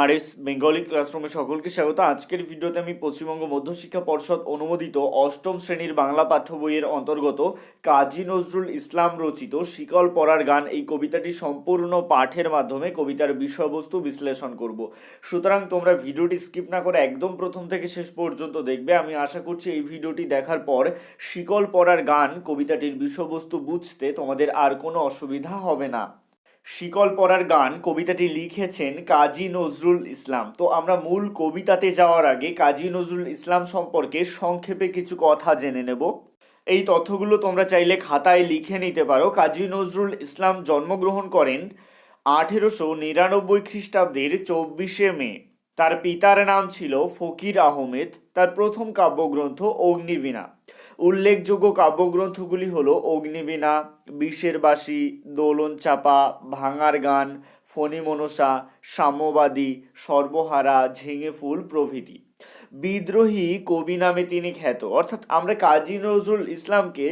আর S Bengali ক্লাসরুমে সকলকে স্বাগত। আজকের ভিডিওতে আমি পশ্চিমবঙ্গ মধ্যশিক্ষা পর্ষদ অনুমোদিত অষ্টম শ্রেণির বাংলা পাঠ্য বইয়ের অন্তর্গত কাজী নজরুল ইসলাম রচিত শিকল পড়ার গান এই কবিতাটি সম্পূর্ণ পাঠের মাধ্যমে কবিতার বিষয়বস্তু বিশ্লেষণ করব। সুতরাং তোমরা ভিডিওটি স্কিপ না করে একদম প্রথম থেকে শেষ পর্যন্ত দেখবে। আমি আশা করছি এই ভিডিওটি দেখার পর শিকল পড়ার গান কবিতাটির বিষয়বস্তু বুঝতে তোমাদের আর কোনো অসুবিধা হবে না। শিকল পড়ার গান কবিতাটি লিখেছেন কাজী নজরুল ইসলাম। তো আমরা মূল কবিতাতে যাওয়ার আগে কাজী নজরুল ইসলাম সম্পর্কে সংক্ষেপে কিছু কথা জেনে নেব। এই তথ্যগুলো তোমরা চাইলে খাতায় লিখে নিতে পারো। কাজী নজরুল ইসলাম জন্মগ্রহণ করেন আঠেরোশো নিরানব্বই খ্রিস্টাব্দের চব্বিশে মে। তার পিতার নাম ছিল ফকির আহমেদ। তার প্রথম কাব্যগ্রন্থ অগ্নিবীণা। উল্লেখযোগ্য কাব্যগ্রন্থগুলি হল অগ্নিবীণা, বিষের বাসী দোলন চাপা, ভাঙার গান ফণিমনসা সাম্যবাদী, সর্বহারা, ঝিঙে ফুল প্রভৃতি। বিদ্রোহী কবি নামে তিনি খ্যাত। অর্থাৎ আমরা কাজী নজরুল ইসলামকে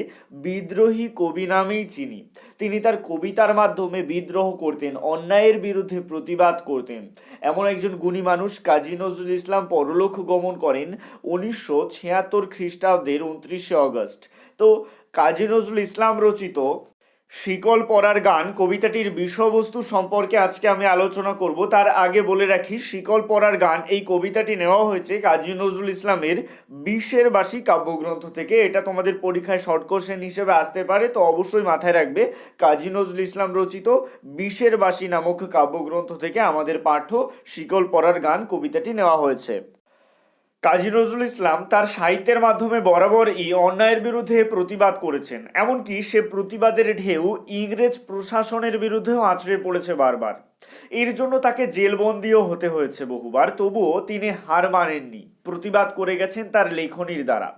বিদ্রোহী কবি নামেই চিনি। তিনি তার কবিতার মাধ্যমে বিদ্রোহ করতেন, অন্যায়ের বিরুদ্ধে প্রতিবাদ করতেন। এমন একজন গুণী মানুষ কাজী নজরুল ইসলাম পরলোক গমন করেন উনিশশো ছিয়াত্তর খ্রিস্টাব্দের উনত্রিশে অগস্ট তো কাজী নজরুল ইসলাম রচিত শিকল পরার গান কবিতাটির বিষয়বস্তু সম্পর্কে আজকে আমি আলোচনা করব। তার আগে বলে রাখি, শিকল পরার গান এই কবিতাটি নেওয়া হয়েছে কাজী নজরুল ইসলামের বিশের বাসী কাব্যগ্রন্থ থেকে। এটা তোমাদের পরীক্ষায় শর্ট কোশ্চেন হিসেবে আসতে পারে, তো অবশ্যই মাথায় রাখবে। কাজী নজরুল ইসলাম রচিত বিশের বাসী নামক কাব্যগ্রন্থ থেকে আমাদের পাঠ্য শিকল পরার গান কবিতাটি নেওয়া হয়েছে। কাজী নজরুল ইসলাম তার সাহিত্যের মাধ্যমে বরাবরই অন্যায়ের বিরুদ্ধে প্রতিবাদ করেছেন। এমনকি সে প্রতিবাদের ঢেউ ইংরেজ প্রশাসনের বিরুদ্ধেও আঁচড়ে পড়েছে বারবার। এর জন্য তাকে জেলবন্দিও হতে হয়েছে বহুবার, তবুও তিনি হার মানেননি। প্রতিবাদ করে গেছেন তার লেখনির দ্বারা।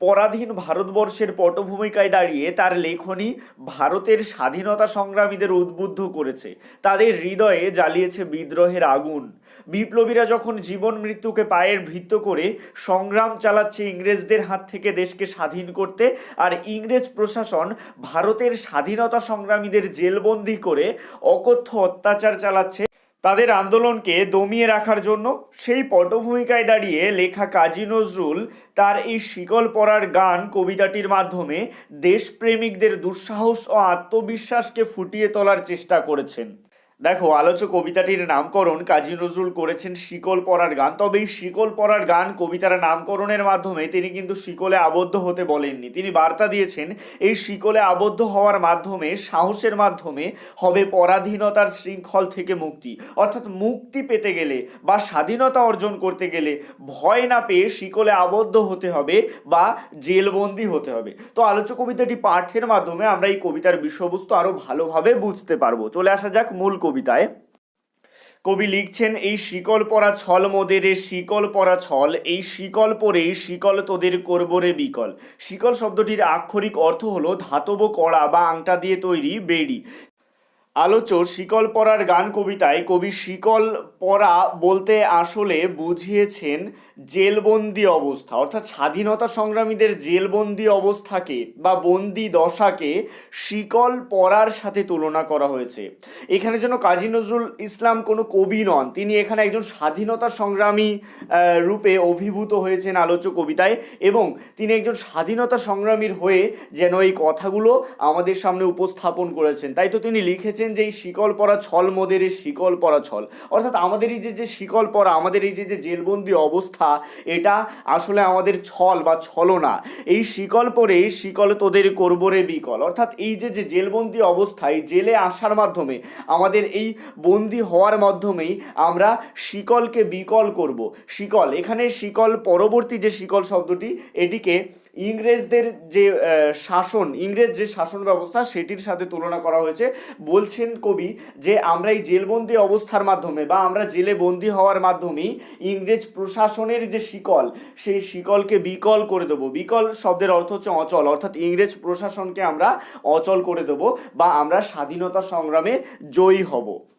পরাধীন ভারতবর্ষের পটভূমিকায় দাঁড়িয়ে তার লেখনী ভারতের স্বাধীনতা সংগ্রামীদের উদ্বুদ্ধ করেছে। তাদের হৃদয়ে জ্বালিয়েছে বিদ্রোহের আগুন। বিপ্লবীরা যখন জীবন মৃত্যুকে পায়ের ভিত্ত করে সংগ্রাম চালাচ্ছে ইংরেজদের হাত থেকে দেশকে স্বাধীন করতে আর ইংরেজ প্রশাসন ভারতের স্বাধীনতা সংগ্রামীদের জেলবন্দি করে অকথ্য অত্যাচার চালাচ্ছে তাদের আন্দোলনকে দমিয়ে রাখার জন্য সেই পটভূমিকায় দাঁড়িয়ে লেখা কাজী নজরুল তার এই শিকল পড়ার গান কবিতাটির মাধ্যমে দেশপ্রেমিকদের দুঃসাহস ও আত্মবিশ্বাসকে ফুটিয়ে তোলার চেষ্টা করেছেন। দেখো আলোচ্য কবিতাটির নামকরণ কাজী নজরুল করেছেন শিকল পরার গান। তবে এই শিকল পরার গান কবিতার নামকরণের মাধ্যমে তিনি কিন্তু শিকলে আবদ্ধ হতে বলেননি। তিনি বার্তা দিয়েছেন, এই শিকলে আবদ্ধ হওয়ার মাধ্যমে, সাহসের মাধ্যমে হবে পরাধীনতার শৃঙ্খল থেকে মুক্তি। অর্থাৎ মুক্তি পেতে গেলে বা স্বাধীনতা অর্জন করতে গেলে ভয় না পেয়ে শিকলে আবদ্ধ হতে হবে বা জেলবন্দি হতে হবে। তো আলোচ্য কবিতাটি পাঠের মাধ্যমে আমরা এই কবিতার বিষয়বস্তু আরও ভালোভাবে বুঝতে পারব। চলে আসা যাক মূল কবিতায়। কবি লিখছেন, এই শিকল পরা ছল মোদের শিকল পরা ছল, এই শিকল পরে শিকল তোদের করব রে বিকল। শিকল শব্দটির আক্ষরিক অর্থ হলো ধাতব কড়া বা আংটা দিয়ে তৈরি বেড়ি। আলোচ্য শিকল পরার গান কবিতায় কবি শিকল পরা বলতে আসলে বুঝিয়েছেন জেলবন্দি অবস্থা, অর্থাৎ স্বাধীনতা সংগ্রামীদের জেলবন্দি অবস্থাকে বা বন্দি দশাকে শিকল পরার সাথে তুলনা করা হয়েছে। এখানে যেন কাজী নজরুল ইসলাম কোনো কবি নন, তিনি এখানে একজন স্বাধীনতা সংগ্রামী রূপে অভিভূত হয়েছেন আলোচ্য কবিতায় এবং তিনি একজন স্বাধীনতা সংগ্রামীর হয়ে যেন এই কথাগুলো আমাদের সামনে উপস্থাপন করেছেন। তাই তো তিনি লিখেছেন যে এই শিকল পরা ছল মোদের, এই শিকল পরা ছল। অর্থাৎ আমাদের এই যে যে শিকল পরা, আমাদের এই যে যে জেলবন্দি অবস্থা, এটা আসলে আমাদের ছল বা ছলনা এই শিকল পরে শিকল তোদের করবরে বিকল। অর্থাৎ এই যে যে জেলবন্দি অবস্থায়, জেলে আসার মাধ্যমে, আমাদের এই বন্দি হওয়ার মাধ্যমেই আমরা শিকলকে বিকল করব। শিকল, এখানে শিকল, পরবর্তী যে শিকল শব্দটি, এটিকে ইংরেজদের যে শাসন, ইংরেজ যে শাসন ব্যবস্থা সেটির সাথে তুলনা করা হয়েছে। বলছেন কবি যে, আমরা এই জেলবন্দি অবস্থার মাধ্যমে বা আমরা জেলে বন্দি হওয়ার মাধ্যমেই ইংরেজ প্রশাসনের যে শিকল, সেই শিকলকে বিকল করে দেবো। বিকল শব্দের অর্থ হচ্ছে অচল। অর্থাৎ ইংরেজ প্রশাসনকে আমরা অচল করে দেবো বা আমরা স্বাধীনতা সংগ্রামে জয়ী হব।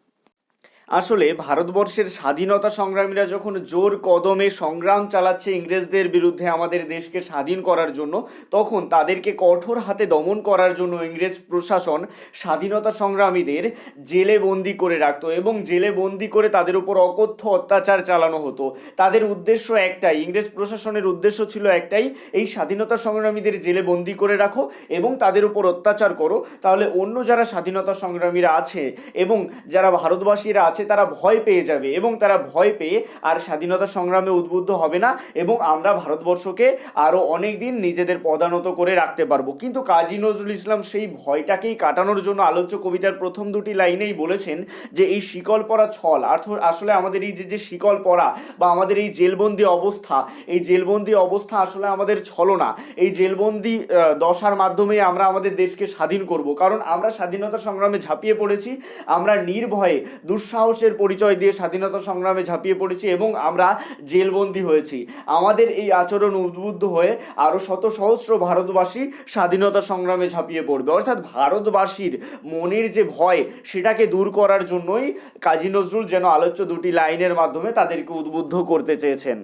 আসলে ভারতবর্ষের স্বাধীনতা সংগ্রামীরা যখন জোর কদমে সংগ্রাম চালাচ্ছে ইংরেজদের বিরুদ্ধে আমাদের দেশকে স্বাধীন করার জন্য, তখন তাদেরকে কঠোর হাতে দমন করার জন্য ইংরেজ প্রশাসন স্বাধীনতা সংগ্রামীদের জেলে বন্দি করে রাখত এবং জেলে বন্দি করে তাদের উপর অকথ্য অত্যাচার চালানো হতো। তাদের উদ্দেশ্য একটাই, ইংরেজ প্রশাসনের উদ্দেশ্য ছিল একটাই, এই স্বাধীনতা সংগ্রামীদের জেলে বন্দি করে রাখো এবং তাদের উপর অত্যাচার করো। তাহলে অন্য যারা স্বাধীনতা সংগ্রামীরা আছে এবং যারা ভারতবাসীরা আছে তারা ভয় পেয়ে যাবে এবং তারা ভয় পেয়ে আর স্বাধীনতা সংগ্রামে উদ্বুদ্ধ হবে না এবং আমরা ভারতবর্ষকে আরও অনেক দিন নিজেদের পদানত করে রাখতে পারব। কিন্তু কাজী নজরুল ইসলাম সেই ভয়টাকেই কাটানোর জন্য আলোচ্য কবিতার প্রথম দুটি লাইনেই বলেছেন যে, এই শিকল পরা ছল আসলে আমাদের এই যে যে শিকল পরা বা আমাদের এই জেলবন্দি অবস্থা, এই জেলবন্দি অবস্থা আসলে আমাদের ছলনা। এই জেলবন্দি দশার মাধ্যমে আমরা আমাদের দেশকে স্বাধীন করব। কারণ আমরা স্বাধীনতা সংগ্রামে ঝাঁপিয়ে পড়েছি, আমরা নির্ভয়ে দুঃসাহসের পরিচয় দিয়ে স্বাধীনতা সংগ্রামে ঝাঁপিয়ে পড়েছি এবং আমরা জেলবন্দি হয়েছি। আমাদের এই আচরণ উদ্বুদ্ধ হয়ে আরও শত সহস্র ভারতবাসী স্বাধীনতা সংগ্রামে ঝাঁপিয়ে পড়বে। অর্থাৎ ভারতবাসীর মনের যে ভয়, সেটাকে দূর করার জন্যই কাজী নজরুল যেন আলোচ্য দুটি লাইনের মাধ্যমে তাদেরকে উদ্বুদ্ধ করতে চেয়েছেন।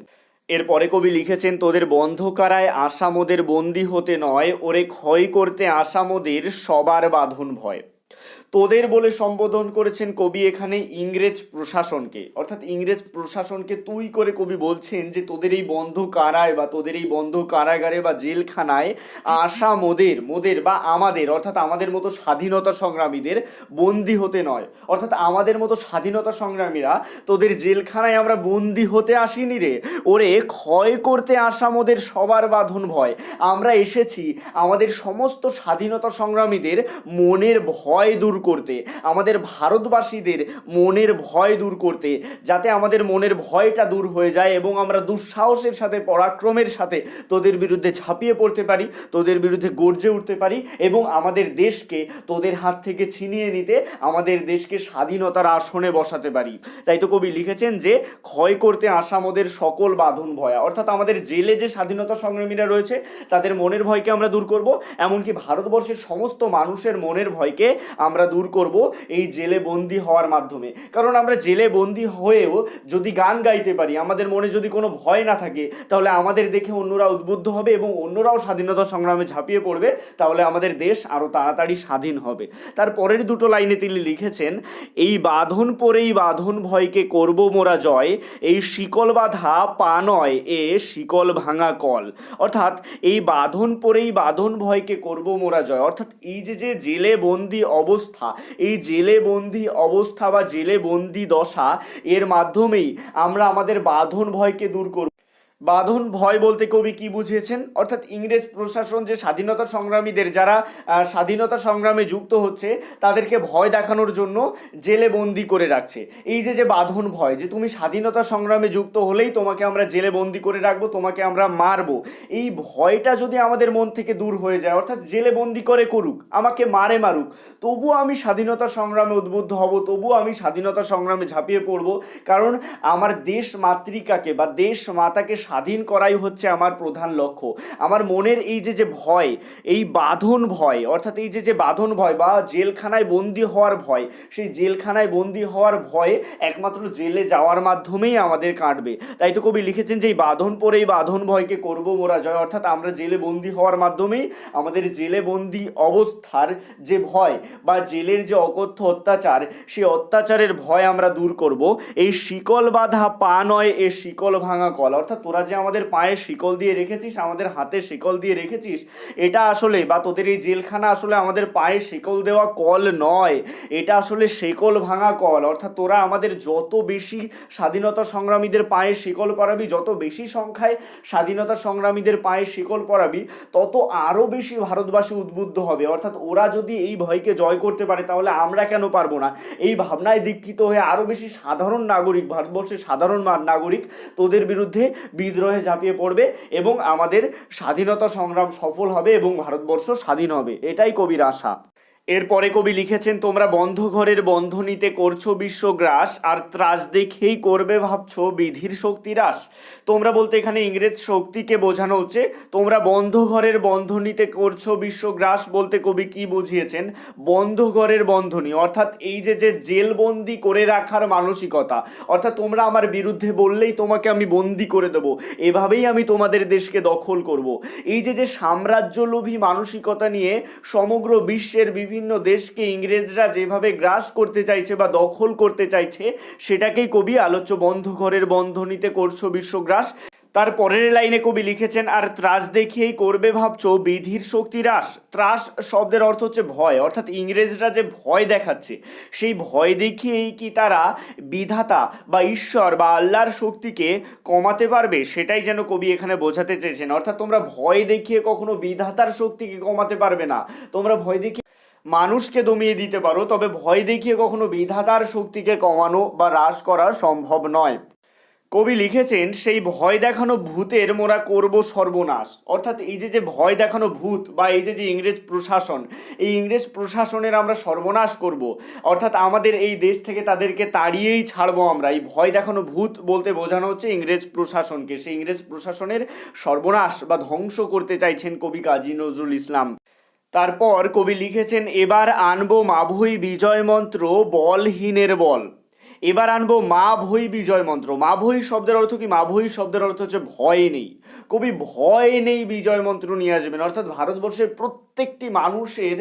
এরপরে কবি লিখেছেন, তোদের বন্ধকারায় আসামোদের বন্দি হতে নয়, ওরে ক্ষয় করতে আসামোদের সবার বাঁধন ভয়। তোদের বলে সম্বোধন করেছেন কবি এখানে ইংরেজ প্রশাসনকে। অর্থাৎ ইংরেজ প্রশাসনকে তুই করে কবি বলছেন যে, তোদের এই বন্ধ কারায় বা তোদের এই বন্ধ কারাগারে বা জেলখানায় আশা মোদের মোদের বা আমাদের, অর্থাৎ আমাদের মতো স্বাধীনতা সংগ্রামীদের বন্দি হতে নয়। অর্থাৎ আমাদের মতো স্বাধীনতা সংগ্রামীরা তোদের জেলখানায় আমরা বন্দি হতে আসিনি রে। ওরে, ক্ষয় করতে আসা মোদের সবার বাঁধন ভয়। আমরা এসেছি আমাদের সমস্ত স্বাধীনতা সংগ্রামীদের মনের ভয় দূর করতে, আমাদের ভারতবাসীদের মনের ভয় দূর করতে, যাতে আমাদের মনের ভয়টা দূর হয়ে যায় এবং আমরা দুঃসাহসের সাথে, পরাক্রমের সাথে তোদের বিরুদ্ধে ঝাঁপিয়ে পড়তে পারি, তোদের বিরুদ্ধে গর্জে উঠতে পারি এবং আমাদের দেশকে তোদের হাত থেকে ছিনিয়ে নিতে আমাদের দেশকে স্বাধীনতার আসনে বসাতে পারি। তাই তো কবি লিখেছেন যে, ক্ষয় করতে আসামদের সকল বাঁধন ভয়া। অর্থাৎ আমাদের জেলে যে স্বাধীনতা সংগ্রামীরা রয়েছে, তাদের মনের ভয়কে আমরা দূর করব, এমনকি ভারতবর্ষের সমস্ত মানুষের মনের ভয়কে আমরা দূর করব এই জেলে বন্দি হওয়ার মাধ্যমে। কারণ আমরা জেলে বন্দি হয়েও যদি গান গাইতে পারি, আমাদের মনে যদি কোনো ভয় না থাকে, তাহলে আমাদের দেখে অন্যরা উদ্বুদ্ধ হবে এবং অন্যরাও স্বাধীনতা সংগ্রামে ঝাঁপিয়ে পড়বে, তাহলে আমাদের দেশ আরও তাড়াতাড়ি স্বাধীন হবে। তার পরের দুটো লাইনে তিনি লিখেছেন, এই বাঁধন পরেই বাঁধন ভয়কে করব মোরা জয়, এই শিকল বাঁধা পা নয়, এ শিকল ভাঙা কল। অর্থাৎ, এই বাঁধন পরেই বাঁধন ভয়কে করব মোরা জয়। অর্থাৎ, এই যে যে জেলে বন্দি অবস্থা এই জেলে বন্দি অবস্থা বা জেলে বন্দি দশা, এর মাধ্যমেই আমরা আমাদের বাঁধন ভয়কে দূর করব। বাঁধন ভয় বলতে কবি কি বুঝিয়েছেন? অর্থাৎ ইংরেজ প্রশাসন যে স্বাধীনতা সংগ্রামীদের যারা স্বাধীনতা সংগ্রামে যুক্ত হচ্ছে, তাদেরকে ভয় দেখানোর জন্য জেলে বন্দি করে রাখছে। এই যে যে বাঁধন ভয়, যে তুমি স্বাধীনতা সংগ্রামে যুক্ত হলেই তোমাকে আমরা জেলে বন্দি করে রাখব, তোমাকে আমরা মারবো, এই ভয়টা যদি আমাদের মন থেকে দূর হয়ে যায়, অর্থাৎ জেলে বন্দি করে করুক, আমাকে মারে মারুক তবুও আমি স্বাধীনতা সংগ্রামে উদ্বুদ্ধ হব তবুও আমি স্বাধীনতা সংগ্রামে ঝাঁপিয়ে পড়ব, কারণ আমার দেশ মাতৃকাকে বা দেশ মাতাকে স্বাধীন করাই হচ্ছে আমার প্রধান লক্ষ্য। আমার মনের এই যে যে ভয়, এই বাঁধন ভয়, অর্থাৎ এই যে যে বাঁধন ভয় বা জেলখানায় বন্দি হওয়ার ভয়, সেই জেলখানায় বন্দি হওয়ার ভয়ে একমাত্র জেলে যাওয়ার মাধ্যমেই আমাদের কাটবে। তাই তো কবি লিখেছেন যে, এই বাঁধন পরে এই বাঁধন ভয়কে করব মোরা জয়। অর্থাৎ আমরা জেলে বন্দি হওয়ার মাধ্যমেই আমাদের জেলে বন্দি অবস্থার যে ভয় বা জেলের যে অকথ্য অত্যাচার সেই অত্যাচারের ভয় আমরা দূর করব। এই শিকল বাঁধা পা নয়, এ শিকল ভাঙা কল। অর্থাৎ তোরা যে আমাদের পায়ে শিকল দিয়ে রেখেছিস, আমাদের হাতে শিকল দিয়ে রেখেছিস, এটা আসলে বা তোদের এই জেলখানা আসলে আমাদের পায়ে শিকল দেওয়া কল নয়, এটা আসলে শিকল ভাঙা কল। অর্থাৎ তোরা আমাদের যত বেশি স্বাধীনতা সংগ্রামীদের পায়ে শিকল পরাবি, যত বেশি সংখ্যায় স্বাধীনতা সংগ্রামীদের পায়ে শিকল পরাবি, তত আরও বেশি ভারতবাসী উদ্বুদ্ধ হবে। অর্থাৎ ওরা যদি এই ভয়কে জয় করতে পারে, তাহলে আমরা কেন পারব না? এই ভাবনায় দীক্ষিত হয়ে আরও বেশি সাধারণ নাগরিক, ভারতবর্ষের সাধারণ নাগরিক তোদের বিরুদ্ধে বিদ্রোহে ঝাঁপিয়ে পড়বে এবং আমাদের স্বাধীনতা সংগ্রাম সফল হবে এবং ভারতবর্ষ স্বাধীন হবে। এটাই কবির আশা। এরপরে কবি লিখেছেন, তোমরা বন্ধ ঘরের বন্ধনীতে করছ বিশ্বগ্রাস আর ত্রাস দেখেই করবে ভাবছ বিধির শক্তি হ্রাস। তোমরা বলতে এখানে ইংরেজ শক্তিকে বোঝানো হচ্ছে, তোমরা বন্ধ ঘরের বন্ধনীতে করছ বিশ্বগ্রাস বলতে কবি কি বুঝিয়েছেন? বন্ধ ঘরের বন্ধনী, অর্থাৎ এই যে যে জেলবন্দি করে রাখার মানসিকতা। অর্থাৎ তোমরা আমার বিরুদ্ধে বললেই তোমাকে আমি বন্দি করে দেবো, এভাবেই আমি তোমাদের দেশকে দখল করব। এই যে যে সাম্রাজ্যলোভী মানসিকতা নিয়ে সমগ্র বিশ্বের বিভিন্ন দেশকে ইংরেজরা যেভাবে গ্রাস করতে চাইছে বা দখল করতে চাইছে, সেটাকেই কবি আলোচ্য বন্ধ ঘরের বন্ধনীতে করছ বিশ্বগ্রাস তার পরের লাইনে কবি লিখেছেন, আর ত্রাস দেখিয়েই করবে ভাবছ বিধির শক্তি হ্রাস। ত্রাস শব্দের অর্থ হচ্ছে ভয়, অর্থাৎ ইংরেজরা যে ভয় দেখাচ্ছে, সেই ভয় দেখিয়েই কি তারা বিধাতা বা ঈশ্বর বা আল্লাহর শক্তিকে কমাতে পারবে, সেটাই যেন কবি এখানে বোঝাতে চেয়েছেন। অর্থাৎ তোমরা ভয় দেখিয়ে কখনো বিধাতার শক্তিকে কমাতে পারবে না। তোমরা ভয় দেখিয়ে মানুষকে দমিয়ে দিতে পারো, তবে ভয় দেখিয়ে কখনো বিধাতার শক্তিকে কমানো বা হ্রাস করা সম্ভব নয়। কবি লিখেছেন, সেই ভয় দেখানো ভূতের মোরা করব সর্বনাশ। অর্থাৎ এই যে যে ভয় দেখানো ভূত বা এই যে যে ইংরেজ প্রশাসন, এই ইংরেজ প্রশাসনের আমরা সর্বনাশ করব। অর্থাৎ আমাদের এই দেশ থেকে তাদেরকে তাড়িয়েই ছাড়বো আমরা। এই ভয় দেখানো ভূত বলতে বোঝানো হচ্ছে ইংরেজ প্রশাসনকে। সেই ইংরেজ প্রশাসনের সর্বনাশ বা ধ্বংস করতে চাইছেন কবি কাজী নজরুল ইসলাম। তারপর কবি লিখেছেন এবার আনব মাভুই বিজয় মন্ত্র বলহীনের বল। এবার আনব মা ভৈ বিজয় মন্ত্র। মা ভৈ শব্দের অর্থ কি? মা ভৈ শব্দের অর্থ হচ্ছে ভয় নেই। কবি ভয় নেই বিজয় মন্ত্র নিয়ে আসবেন। অর্থাৎ ভারতবর্ষের প্রত্যেকটি মানুষের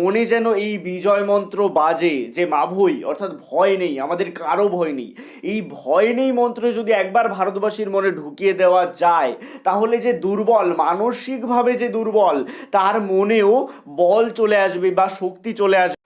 মনে যেন এই বিজয় মন্ত্র বাজে, যে মা ভৈ অর্থাৎ ভয় নেই, আমাদের কারও ভয় নেই। এই ভয় নেই মন্ত্র যদি একবার ভারতবাসীর মনে ঢুকিয়ে দেওয়া যায়, তাহলে যে দুর্বল, মানসিকভাবে যে দুর্বল, তার মনেও বল চলে আসবে বা শক্তি চলে আসবে।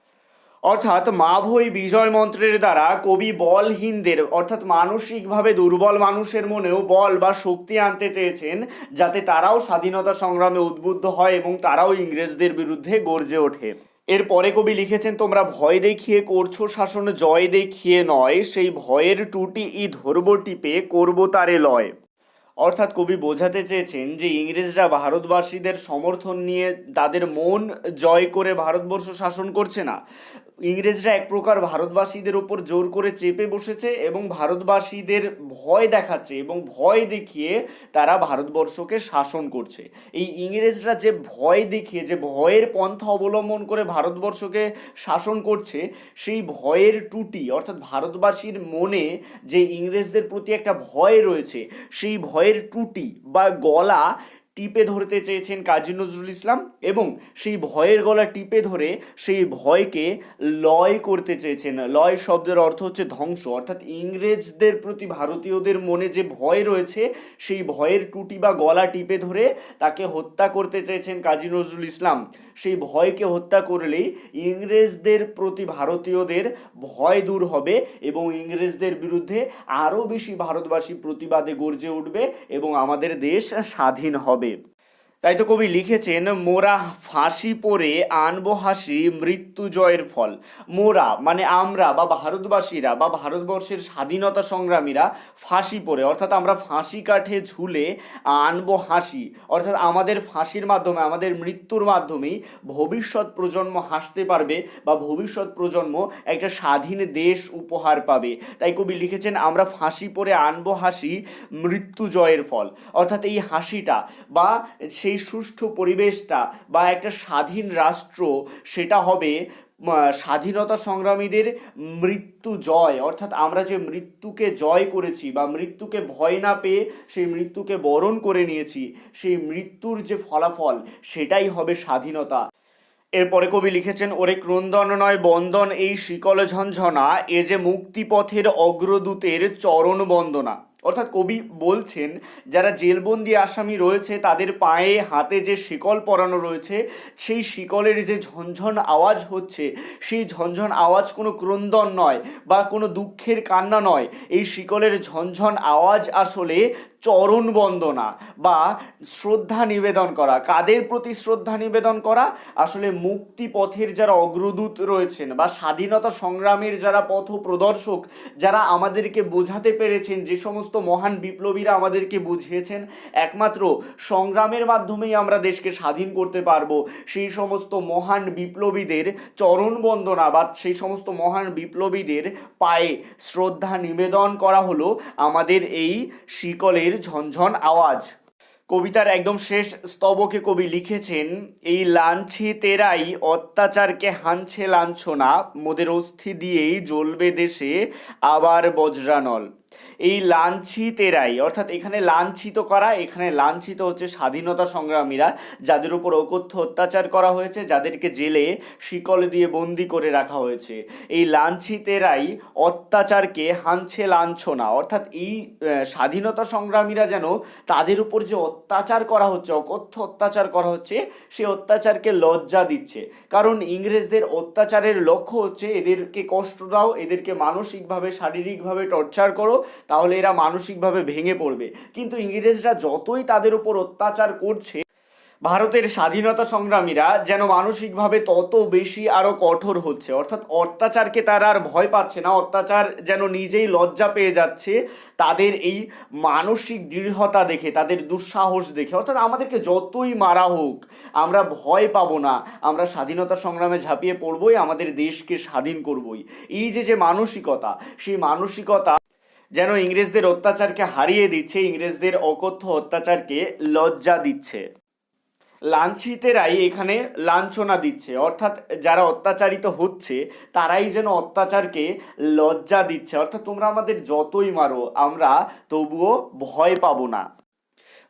অর্থাৎ মাভৈ বিজয় মন্ত্রের দ্বারা কবি বলহীনদের, অর্থাৎ মানসিকভাবে দুর্বল মানুষের মনেও বল বা শক্তি আনতে চেয়েছেন, যাতে তারাও স্বাধীনতা সংগ্রামে উদ্বুদ্ধ হয় এবং তারাও ইংরেজদের বিরুদ্ধে গর্জে ওঠে। এরপরে কবি লিখেছেন, তোমরা ভয় দেখিয়ে করছ শাসন, জয় দেখিয়ে নয়, সেই ভয়ের টুটি ই ধরব টিপে, করব তারে লয়। অর্থাৎ কবি বোঝাতে চেয়েছেন যে ইংরেজরা ভারতবাসীদের সমর্থন নিয়ে তাদের মন জয় করে ভারতবর্ষ শাসন করছে না। ইংরেজরা এক প্রকার ভারতবাসীদের ওপর জোর করে চেপে বসেছে এবং ভারতবাসীদের ভয় দেখাচ্ছে এবং ভয় দেখিয়ে তারা ভারতবর্ষকে শাসন করছে। এই ইংরেজরা যে ভয় দেখিয়ে, যে ভয়ের পন্থা অবলম্বন করে ভারতবর্ষকে শাসন করছে, সেই ভয়ের টুটি, অর্থাৎ ভারতবাসীর মনে যে ইংরেজদের প্রতি একটা ভয় রয়েছে, সেই ভয়ের টুটি বা গলা টিপে ধরতে চেয়েছেন কাজী নজরুল ইসলাম এবং সেই ভয়ের গলা টিপে ধরে সেই ভয়কে লয় করতে চেয়েছেন। লয় শব্দের অর্থ হচ্ছে ধ্বংস। অর্থাৎ ইংরেজদের প্রতি ভারতীয়দের মনে যে ভয় রয়েছে, সেই ভয়ের টুটি বা গলা টিপে ধরে তাকে হত্যা করতে চেয়েছেন কাজী নজরুল ইসলাম। সেই ভয়কে হত্যা করলেই ইংরেজদের প্রতি ভারতীয়দের ভয় দূর হবে এবং ইংরেজদের বিরুদ্ধে আরও বেশি ভারতবাসী প্রতিবাদে গর্জে উঠবে এবং আমাদের দেশ স্বাধীন হবে। তাই তো কবি লিখেছেন, মোরা ফাঁসি পরে আনব হাসি মৃত্যু জয়ের ফল। মোরা মানে আমরা বা ভারতবাসীরা বা ভারতবর্ষের স্বাধীনতা সংগ্রামীরা ফাঁসি পরে, অর্থাৎ আমরা ফাঁসি কাঠে ঝুলে আনব হাসি। অর্থাৎ আমাদের ফাঁসির মাধ্যমে, আমাদের মৃত্যুর মাধ্যমেই ভবিষ্যৎ প্রজন্ম হাসতে পারবে বা ভবিষ্যৎ প্রজন্ম একটা স্বাধীন দেশ উপহার পাবে। তাই কবি লিখেছেন, আমরা ফাঁসি পরে আনব হাসি মৃত্যু জয়ের ফল। অর্থাৎ এই হাসিটা বা সেই সুষ্ঠু পরিবেশটা বা একটা স্বাধীন রাষ্ট্র, সেটা হবে স্বাধীনতা সংগ্রামীদের মৃত্যু জয়। অর্থাৎ আমরা যে মৃত্যুকে জয় করেছি বা মৃত্যুকে ভয় না পেয়ে সেই মৃত্যুকে বরণ করে নিয়েছি, সেই মৃত্যুর যে ফলাফল, সেটাই হবে স্বাধীনতা। এরপরে কবি লিখেছেন, ওরে ক্রন্দন নয় বন্দন, এই শিকল ঝঞ্ঝনা এ যে মুক্তিপথের অগ্রদূতের চরণ বন্দনা। অর্থাৎ কবি বলছেন, যারা জেলবন্দি আসামি রয়েছে, তাদের পায়ে, হাতে যে শিকল পরানো রয়েছে, সেই শিকলের যে ঝনঝন আওয়াজ হচ্ছে, সেই ঝনঝন আওয়াজ কোনো ক্রন্দন নয় বা কোনো দুঃখের কান্না নয়। এই শিকলের ঝনঝন আওয়াজ আসলে চরণ বন্দনা বা শ্রদ্ধা নিবেদন করা। কাদের প্রতি শ্রদ্ধা নিবেদন করা? আসলে মুক্তি পথের যারা অগ্রদূত রয়েছেন বা স্বাধীনতা সংগ্রামের যারা পথ প্রদর্শক, যারা আমাদেরকে বোঝাতে পেরেছেন, যে সমস্ত মহান বিপ্লবীরা আমাদেরকে বুঝিয়েছেন, একমাত্র সংগ্রামের মাধ্যমেই আমরা দেশকে স্বাধীন করতে পারব। সেই সমস্ত মহান বিপ্লবীদের চরণ বন্দনা বা সেই সমস্ত মহান বিপ্লবীদের পায়ে শ্রদ্ধা নিবেদন করা হলো আমাদের এই শিকলের ঝনঝন আওয়াজ। কবিতার একদম শেষ স্তবকে কবি লিখেছেন, এই লাঞ্ছিতেরাই অত্যাচারকে হানছে লাঞ্ছনা, মোদের অস্থি দিয়েই জ্বলবে দেশে আবার বজ্রানল। এই লাঞ্ছিতেরাই, অর্থাৎ এখানে লাঞ্ছিত করা, এখানে লাঞ্ছিত হচ্ছে স্বাধীনতা সংগ্রামীরা, যাদের উপর অকথ্য অত্যাচার করা হয়েছে, যাদেরকে জেলে শিকল দিয়ে বন্দি করে রাখা হয়েছে। এই লাঞ্ছিতেরাই অত্যাচারকে হানছে লাঞ্ছনা, অর্থাৎ এই স্বাধীনতা সংগ্রামীরা যেন তাদের উপর যে অত্যাচার করা হচ্ছে অকথ্য অত্যাচার করা হচ্ছে, সে অত্যাচারকে লজ্জা দিচ্ছে। কারণ ইংরেজদের অত্যাচারের লক্ষ্য হচ্ছে, এদেরকে কষ্ট দাও, এদেরকে মানসিকভাবে, শারীরিকভাবে টর্চার করো তাহলে এরা মানসিকভাবে ভেঙে পড়বে। কিন্তু ইংরেজরা যতই তাদের উপর অত্যাচার করছে, ভারতের স্বাধীনতা সংগ্রামীরা যেন মানসিকভাবে তত বেশি আরও কঠোর হচ্ছে। অর্থাৎ অত্যাচারকে তারা আর ভয় পাচ্ছে না, অত্যাচার যেন নিজেই লজ্জা পেয়ে যাচ্ছে তাদের এই মানসিক দৃঢ়তা দেখে, তাদের দুঃসাহস দেখে। অর্থাৎ আমাদেরকে যতই মারা হোক, আমরা ভয় পাবো না। আমরা স্বাধীনতা সংগ্রামে ঝাঁপিয়ে পড়বই, আমাদের দেশকে স্বাধীন করবই। এই যে যে মানসিকতা, সেই মানসিকতা যেন ইংরেজদের অত্যাচারকে হারিয়ে দিচ্ছে, ইংরেজদের অকথ্য অত্যাচারকে লজ্জা দিচ্ছে। লাঞ্ছিতেরাই এখানে লাঞ্ছনা দিচ্ছে। অর্থাৎ যারা অত্যাচারিত হচ্ছে, তারাই যেন অত্যাচারকে লজ্জা দিচ্ছে। অর্থাৎ তোমরা আমাদের যতই মারো, আমরা তবুও ভয় পাবো না।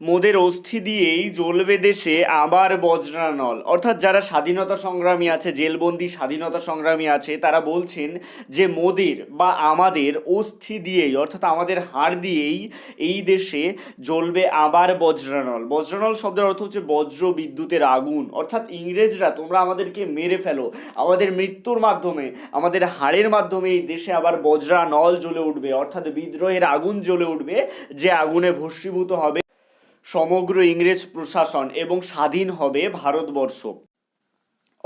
মোদের অস্থি দিয়েই জ্বলবে দেশে আবার বজ্রানল। অর্থাৎ যারা স্বাধীনতা সংগ্রামী আছে, জেলবন্দি স্বাধীনতা সংগ্রামী আছে, তারা বলছেন যে মোদের বা আমাদের অস্থি দিয়েই, অর্থাৎ আমাদের হাড় দিয়েই এই দেশে জ্বলবে আবার বজ্রানল। বজ্রানল শব্দের অর্থ হচ্ছে বজ্র বিদ্যুতের আগুন। অর্থাৎ ইংরেজরা, তোমরা আমাদেরকে মেরে ফেলো। আমাদের মৃত্যুর মাধ্যমে, আমাদের হাড়ের মাধ্যমে এই দেশে আবার বজ্রানল জ্বলে উঠবে। অর্থাৎ বিদ্রোহের আগুন জ্বলে উঠবে, যে আগুনে ভস্মীভূত হবে সমগ্র ইংরেজ প্রশাসন এবং স্বাধীন হবে ভারতবর্ষ।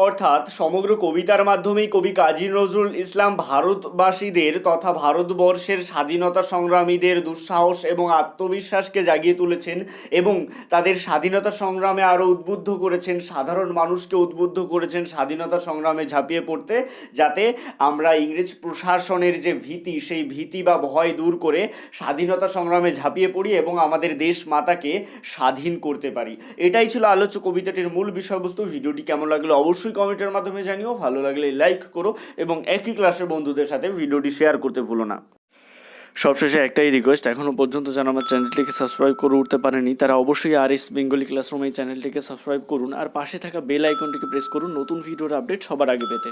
অর্থাৎ সমগ্র কবিতার মাধ্যমেই কবি কাজী নজরুল ইসলাম ভারতবাসীদের তথা ভারতবর্ষের স্বাধীনতা সংগ্রামীদের দুঃসাহস এবং আত্মবিশ্বাসকে জাগিয়ে তুলেছেন এবং তাদের স্বাধীনতা সংগ্রামে আরও উদ্বুদ্ধ করেছেন, সাধারণ মানুষকে উদ্বুদ্ধ করেছেন স্বাধীনতা সংগ্রামে ঝাঁপিয়ে পড়তে, যাতে আমরা ইংরেজ প্রশাসনের যে ভীতি, সেই ভীতি বা ভয় দূর করে স্বাধীনতা সংগ্রামে ঝাঁপিয়ে পড়ি এবং আমাদের দেশ মাতাকে স্বাধীন করতে পারি। এটাই ছিল আলোচ্য কবিতাটির মূল বিষয়বস্তু। ভিডিওটি কেমন লাগল অবশ্যই কমেন্টের মাধ্যমে জানিও, ভালো লাগলে লাইক করো এবং একই ক্লাসের বন্ধুদের সাথে ভিডিওটি শেয়ার করতে ভুলো না। সবশেষে একটাই রিকোয়েস্ট এখনও পর্যন্ত যেন আমার চ্যানেলটিকে সাবস্ক্রাইব করে উঠতে পারেনি, তারা অবশ্যই আর এস বেঙ্গলি ক্লাসরুম এই চ্যানেলটিকে সাবস্ক্রাইব করুন আর পাশে থাকা বেল আইকনটিকে প্রেস করুন, নতুন ভিডিওর আপডেট সবার আগে পেতে।